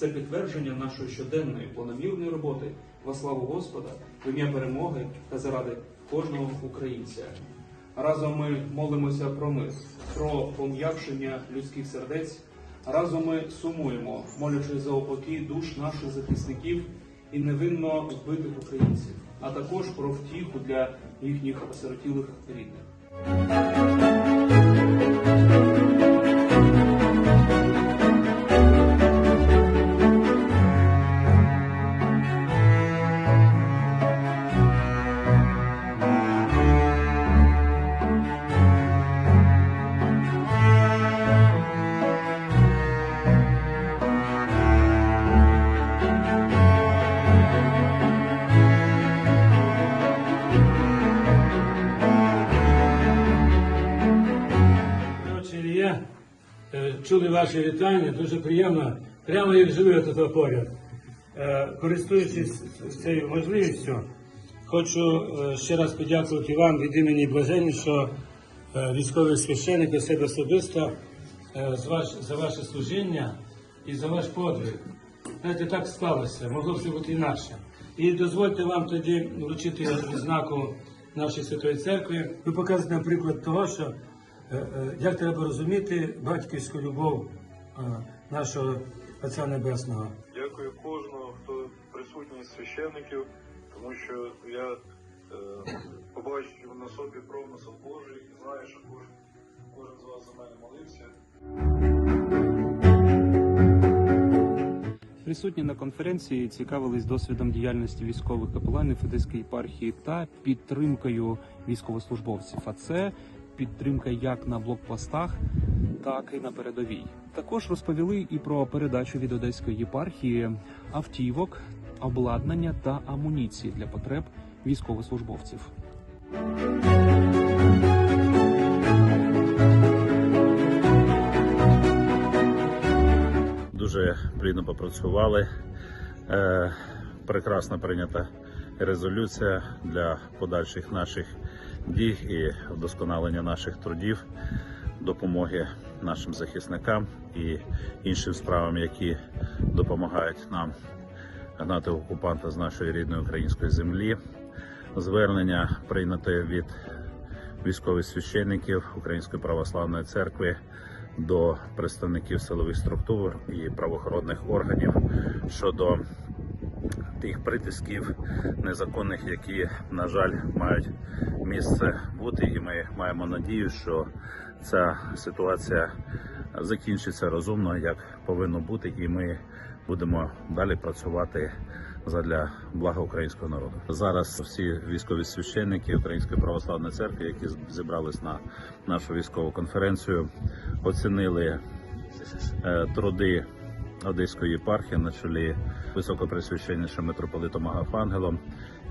це підтвердження нашої щоденної планомірної роботи во славу Господа, в ім'я перемоги та заради кожного українця. Разом ми молимося про мир, про пом'якшення людських сердець. Разом ми сумуємо, молячись за упокій душ наших захисників і невинно вбитих українців, а також про втіху для їхніх осиротілих рідних. Чули ваші вітання, дуже приємно. Прямо як живі тут поряд. Е, Користуючись цією можливістю, хочу е, ще раз подякувати вам від імені блаженнішого е, військових священиків себе особисто е, за ваше служіння і за ваш подвиг. Знаєте, так склалося, могло б це бути інакше. І дозвольте вам тоді вручити відзнаку нашої Святої Церкви. Ви показуєте приклад того, що Е, е, як треба розуміти батьківську любов е, нашого Отця Небесного. Дякую кожному, хто присутній з священників, тому що я е, побачив на собі промисел Божий і знаю, що кожен, кожен з вас за мене молився. Присутні на конференції цікавились досвідом діяльності військових капеланів Одеської єпархії та підтримкою військовослужбовців. А це підтримка як на блокпостах, так і на передовій. Також розповіли і про передачу від Одеської єпархії автівок, обладнання та амуніції для потреб військовослужбовців. дуже плідно попрацювали. Е, прекрасно прийнята резолюція для подальших наших дій і вдосконалення наших трудів, допомоги нашим захисникам і іншим справам, які допомагають нам гнати окупанта з нашої рідної української землі. Звернення прийняте від військових священників Української православної церкви до представників силових структур і правоохоронних органів щодо тих притисків незаконних, які, на жаль, мають місце бути, і ми маємо надію, що ця ситуація закінчиться розумно, як повинно бути, і ми будемо далі працювати задля блага українського народу. Зараз всі військові священники Української православної церкви, які зібрались на нашу військову конференцію, оцінили е, труди Одеської єпархії на чолі високопресвященнішим митрополитом Агафангелом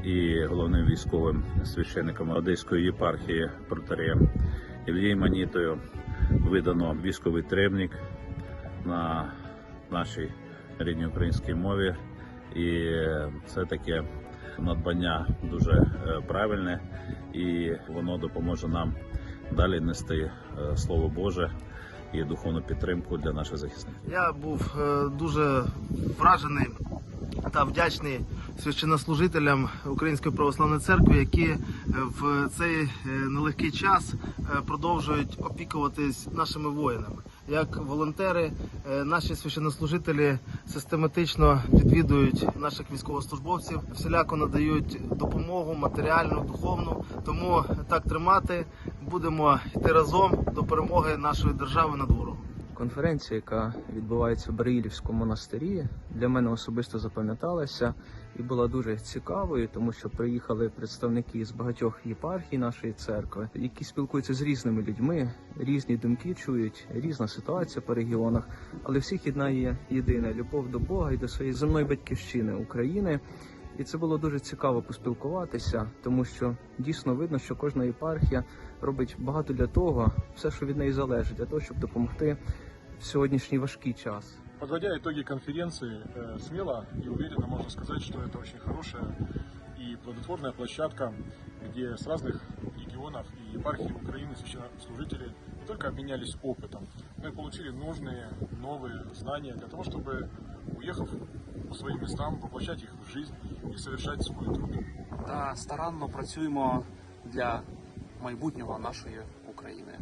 і головним військовим священником Одеської єпархії протарієм Ільєю Манітою. Видано військовий требник на нашій рідній українській мові, і це таке надбання дуже е, правильне, і воно допоможе нам далі нести е, слово Боже і духовну підтримку для наших захисників. Я був е, дуже вражений та вдячний священнослужителям Української православної церкви, які е, в цей е, нелегкий час продовжують опікуватись нашими воїнами. Як волонтери, е, наші священнослужителі систематично відвідують наших військовослужбовців, всіляко надають допомогу матеріальну, духовну. Тому так тримати будемо йти разом до перемоги нашої держави над ворогом. Конференція, яка відбувається в Барилівському монастирі, для мене особисто запам'яталася і була дуже цікавою, тому що приїхали представники з багатьох єпархій нашої церкви, які спілкуються з різними людьми, різні думки чують, різна ситуація по регіонах, але всіх єднає єдине любов до Бога і до своєї земної батьківщини України. І це було дуже цікаво поспілкуватися, тому що дійсно видно, що кожна єпархія робить багато для того, все, що від неї залежить, для того, щоб допомогти сьогоднішній важкий час. Подводя итоги конференции, э, смело и уверенно можно сказать, что это очень хорошая и плодотворная площадка, где с разных регионов и епархий Украины священнослужители не только обменялись опытом, но и получили нужные новые знания для того, чтобы уехав по своим местам, воплощать их в жизнь и совершать свой труд. та старанно працюємо для майбутнього нашої України.